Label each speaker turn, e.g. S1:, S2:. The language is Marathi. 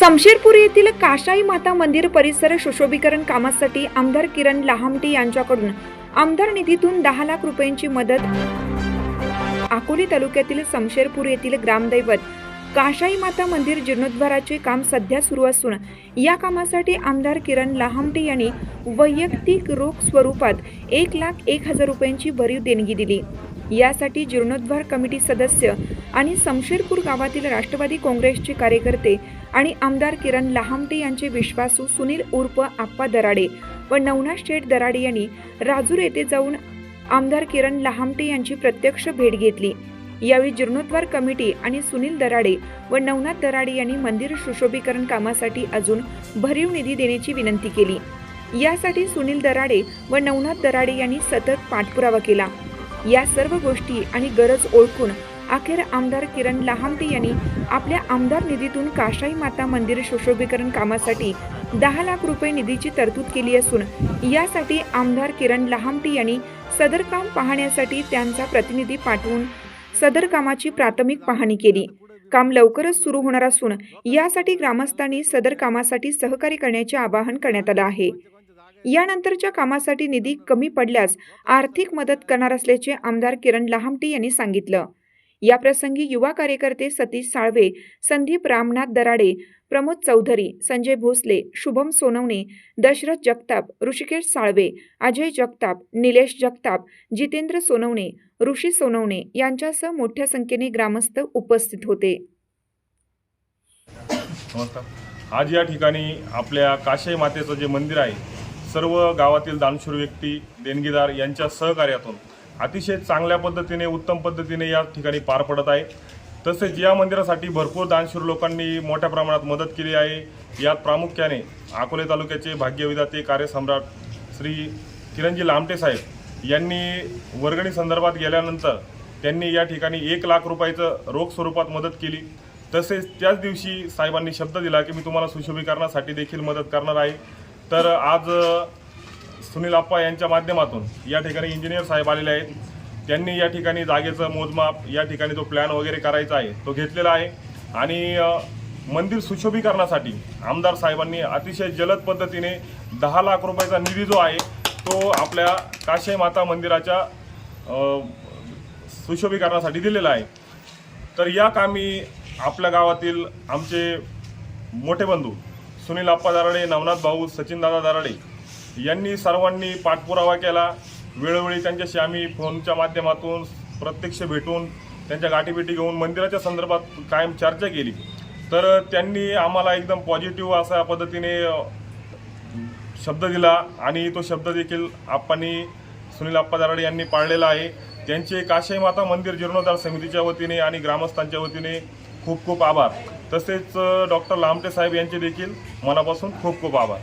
S1: समशेरपूर येथील काशाई माता मंदिर परिसर सुशोभीकरण कामासाठी आमदार किरण लहामटे यांच्याकडून आमदार निधीतून दहा लाख रुपयांची मदत. अकोले तालुक्यातील समशेरपूर येथील ग्रामदैवत काशाई माता मंदिर जीर्णोद्धाराचे काम सध्या सुरू असून या कामासाठी आमदार किरण लहामटे यांनी वैयक्तिक रोख स्वरूपात एक लाख एक हजार रुपयांची भरीव देणगी दिली. यासाठी जीर्णोद्धार कमिटी सदस्य आणि समशेरपूर गावातील राष्ट्रवादी काँग्रेसचे कार्यकर्ते आणि आमदार किरण लहामटे यांचे विश्वासू सुनील उर्फ आप्पा दराडे व नवनाथ शेठ दराडे यांनी राजूर येथे जाऊन आमदार किरण लहामटे यांची प्रत्यक्ष भेट घेतली. यावेळी जीर्णोद्धार कमिटी आणि सुनील दराडे व नवनाथ दराडे यांनी मंदिर सुशोभीकरण कामासाठी अजून भरीव निधी देण्याची विनंती केली. यासाठी सुनील दराडे व नवनाथ दराडे यांनी सतत पाठपुरावा केला. या सर्व गोष्टी आणि गरज ओळखून अखेर आमदार किरण लहामटे यांनी आपल्या आमदार निधीतून काशाई माता मंदिर सुशोभीकरण कामासाठी दहा लाख रुपये निधीची तरतूद केली असून यासाठी आमदार किरण लहामटे यांनी सदर काम पाहण्यासाठी त्यांचा प्रतिनिधी पाठवून सदर कामाची प्राथमिक पाहणी केली. काम लवकरच सुरू होणार असून यासाठी ग्रामस्थांनी सदर कामासाठी सहकार्य करण्याचे आवाहन करण्यात आलं आहे. यानंतरच्या कामासाठी निधी कमी पडल्यास आर्थिक मदत करणार असल्याचे आमदार किरण लहामटे यांनी सांगितलं. याप्रसंगी युवा कार्यकर्ते सतीश साळवे संदीप रामनाथ दराडे प्रमोद चौधरी संजय भोसले शुभम सोनवणे दशरथ जगताप ऋषिकेश साळवे अजय जगताप निलेश जगताप जितेंद्र सोनवणे ऋषी सोनवणे यांच्यासह मोठ्या संख्येने ग्रामस्थ उपस्थित होते.
S2: आज या ठिकाणी आपल्या काशाई मातेचं जे मंदिर आहे सर्व गावातील दानशूर व्यक्ती देणगीदार यांच्या सहकार्यातून अतिशय चांगल्या पद्धतीने उत्तम पद्धतीने या ठिकाणी पार पडत आहे. तसेच या मंदिरासाठी भरपूर दानशूर लोकांनी मोठ्या प्रमाणात मदत केली आहे. यात प्रामुख्याने अकोले तालुक्याचे भाग्यविधाते कार्यसम्राट श्री किरणजी लामटे साहेब यांनी वर्गणी संदर्भात गेल्यानंतर त्यांनी या ठिकाणी एक लाख रुपयाचं रोख स्वरूपात मदत केली. तसेच त्याच दिवशी साहेबांनी शब्द दिला की मी तुम्हाला सुशोभीकरणासाठी देखील मदत करणार आहे. तर आज सुनील आप्पा यांच्या माध्यमातून या ठिकाणी इंजिनियर साहेब आलेले आहेत. त्यांनी या ठिकाणी जागेचं मोजमाप या ठिकाणी जो प्लॅन वगैरे करायचा आहे तो घेतलेला आहे. आणि मंदिर सुशोभीकरणासाठी आमदार साहेबांनी अतिशय जलद पद्धतीने दहा लाख रुपयाचा निधी जो आहे तो आपल्या काशाई माता मंदिराच्या सुशोभीकरणासाठी दिलेला आहे. तर या कामी आपल्या गावातील आमचे मोठे बंधू सुनील आप्पा दराडे नवनाथ भाऊ सचिन दादा दराडे यांनी सर्वांनी पाठपुरावा केला. वेळोवेळी त्यांच्याशी आम्ही फोनच्या माध्यमातून प्रत्यक्ष भेटून त्यांच्या गाठीभेटी घेऊन मंदिराच्या संदर्भात कायम चर्चा केली. तर त्यांनी आम्हाला एकदम पॉझिटिव्ह असा पद्धतीने शब्द दिला आणि तो शब्द देखील आप्पांनी सुनील आप्पा दराडे यांनी पाळलेला आहे. त्यांचे काशाई माता मंदिर जीर्णोद्धार समितीच्या वतीने आणि ग्रामस्थांच्या वतीने खूप खूप आभार. तसेच डॉक्टर लामटे साहेब यांचे देखील मनापासून खूप खूप आभार.